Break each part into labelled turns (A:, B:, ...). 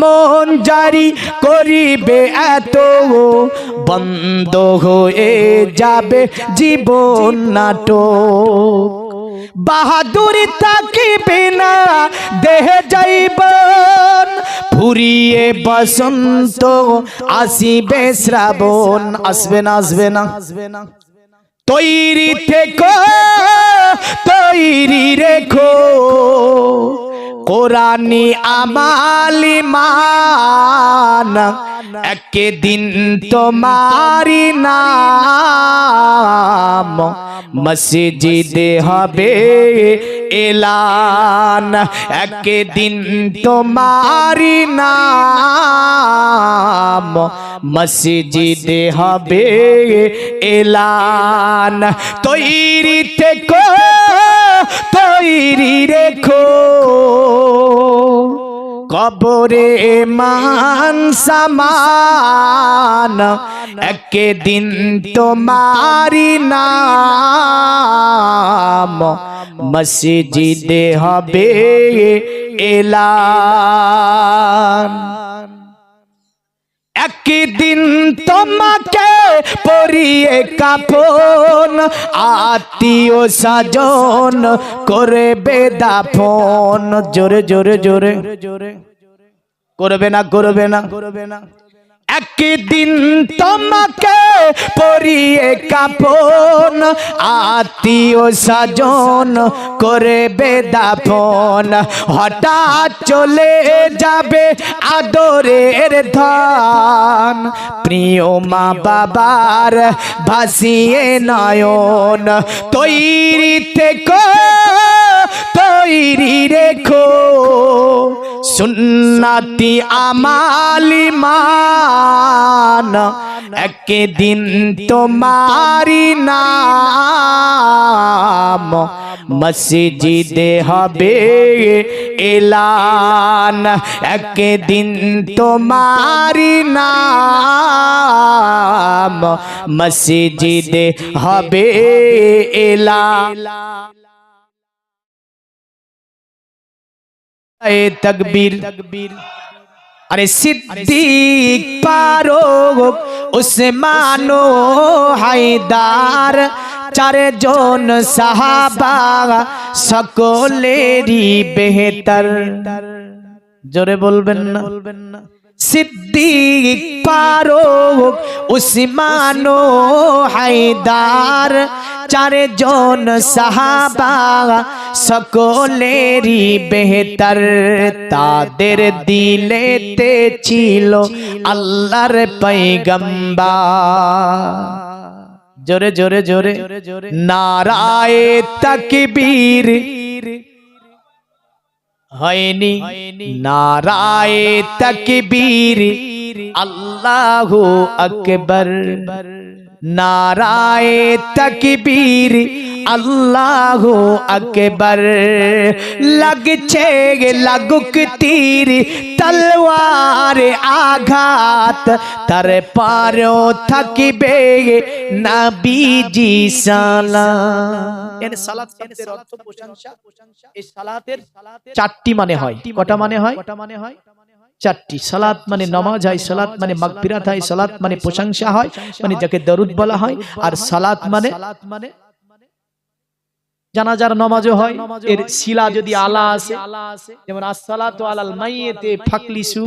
A: মন জারি করিবে এত বন্ধ হয়ে যাবে জীবন নাটক। বাহাদুরি থাকিবে না, দেহে যাইবন। ফুরিয়ে বসন্ত, আসিবে শ্রাবণ, আসবে না আসবে না আসবে না। তৈরি থেকো, তৈরি রেখো। কোরআনি আমালি মান একদিন তোমারি নাম। মসজিদে হবে এলান একদিন তোমারি নাম। মসজিদে হবে এলান। তৈরি থেকো, তৈরি রেখো। কবরে মান সামান, একদিন তোমারি নাম। মসজিদে হবে এলান। একদিন তোমাকে পরিয়ে কাপন আত্মীয় সাজন করে বেদাফন জোরে জোরে জোরে জোরে করবে না করবে না করবে না। একদিন তোমাকে পরিয়ে কাপন, আত্মীয় সাজন করে বেদাফন। হঠাৎ চলে যাবে আদরের ধন। প্রিয় মা বাবার ভাসিয়ে নয়ন তৈরি থেকে, তৈরি রেখো। সুন্নাতি আমালি মান, একদিন তোমারি নাম মসজিদে হবে এলান, একদিন তোমারি নাম মসজিদে হবে এলান। এ তকবীর। আরে সিদ্দিক ফারুক উসমানো হায়দার, চারজন সাহাবা, সকলেরই বেহতর। জোরে বলবেন না বলবেন না? সিদ্দিক ফারুক, উসমানো হায়দার, চারজন সাহাবা সকলেরই বেহতর তাদের দিলেতে ছিল আল্লাহর পৈগম্বা জোরে জোরে জোরে। নারায় তকবীর। হয়নি নারায় তকবীর আল্লাহু আকবার নারায় তকবীর আল্লাহ আকবর। লাগছে লাগুক তীর তলওয়ার আঘাত। তার পারো থাকিবে নবীজি সালাম। এর সালাত শব্দের অর্থ প্রশংসা। এই সালাতের চারটি মানে হয়। কটা মানে হয়? কটা মানে হয়? চারটি। সালাত মানে নমাজ হয় সালাত মানে মাগফিরাত হয় সালাত মানে প্রশংসা হয় মানে যাকে দরুদ বলা হয়। আর সালাত মানে মানে জানাজার নমাজও হয়। এর শিলা যদি আলা আছে যেমন আসসালাতু আলাল মাইয়েতে ফাকলিসু।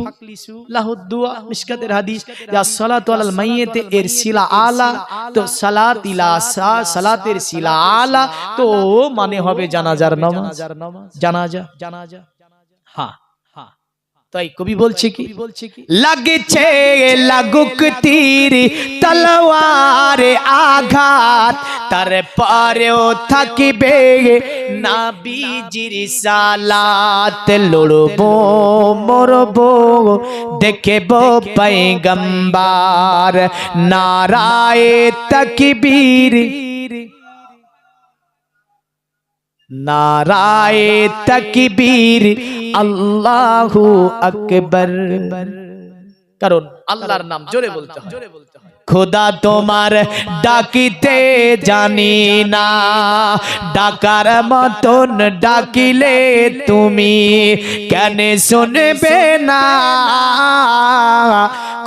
A: লাহুদ দুয়া মিশকাতের হাদিস। যে আসসালাতু আলাল মাইয়েতে এর শিলা আলা। তো সালাত ইলা সা সালাতের শিলা আলা। তো মানে হবে জানাজার নমাজ। জানাজা। জানাজা। হ্যাঁ তাই কবি বলছে কি? বলছে কি? লাগছে লাগুক তীর তলোয়ার আঘাত তার পরেও থাকিবে নাবিজির সালাত। লড়বো মরবো দেখব পৈগম্বার নারায় তকবীর। নারায় তকবীর আল্লাহু আকবার। কারণ আল্লাহর নাম জোরে বলতে হয়। খোদা তোমার ডাকিতে জানি না। ডাকার মতন ডাকিলে তুমি কেন শুনবে না?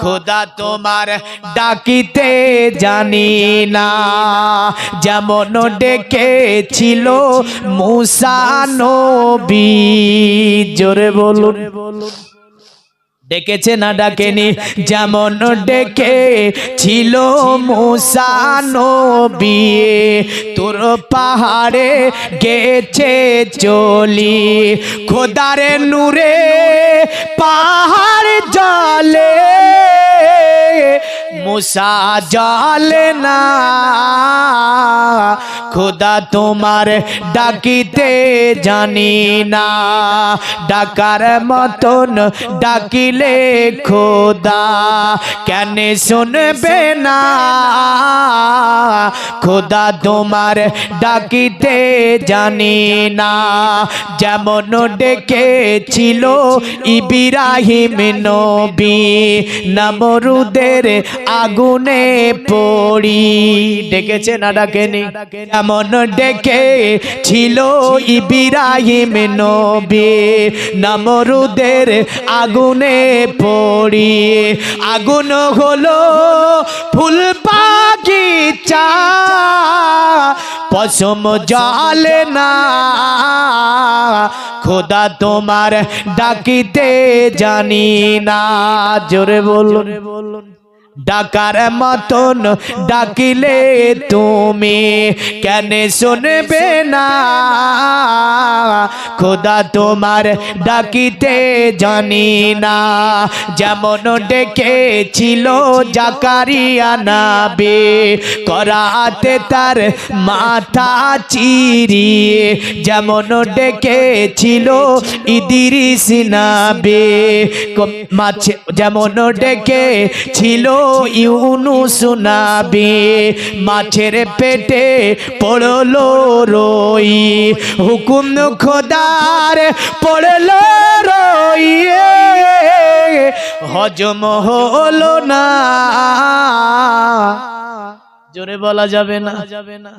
A: খোদা তোমার ডাকিতে জানি না। যেমন ডেকেছিল মুসা নবী, জোরে বলুন। ডেকেছে না ডাকেনি যেমন ডেকে ছিল মুসানো বিয়ে তোর পাহাড়ে গেছে চলি খোদারে নূরে পাহাড় জলে। মুসা জলে না। খোদা তোমার ডাকিতে জানি না। ডাকার মতন ডাকিলে খোদা। কেন শুনবে না? খোদা তোমার ডাকিতে জানি না। যেমন ডেকেছিল ইবিরাহিম নবী, নমরুদের আগুনে পড়ি। ডেকেছে না ডাকেনি? এমন ডেকে ছিল ইবিরাহিম নবী। নমরুদের আগুনে পড়ি। আগুন হলো ফুল বাগিচা। পশম জলে না। খোদা তোমার ডাকিতে জানি না। জোরে বলুন। ডাকার মতন ডাকিলে তুমি কেন শুনবে না? খোদা তোমার ডাকিতে জানি না। যেমন ডেকেছিল জাকারিয়া নাবে, করাতে তার মাথা চিরিয়ে। যেমন ডেকেছিল ইদিরিস নাবে মাছে যেমন ডেকে ছিল ইউনুস নাবি মাছের পেটে পড়ল রই। হুকুম খোদার পড়ল রই। হজম হলো না। জোরে বলা যাবে না যাবে না।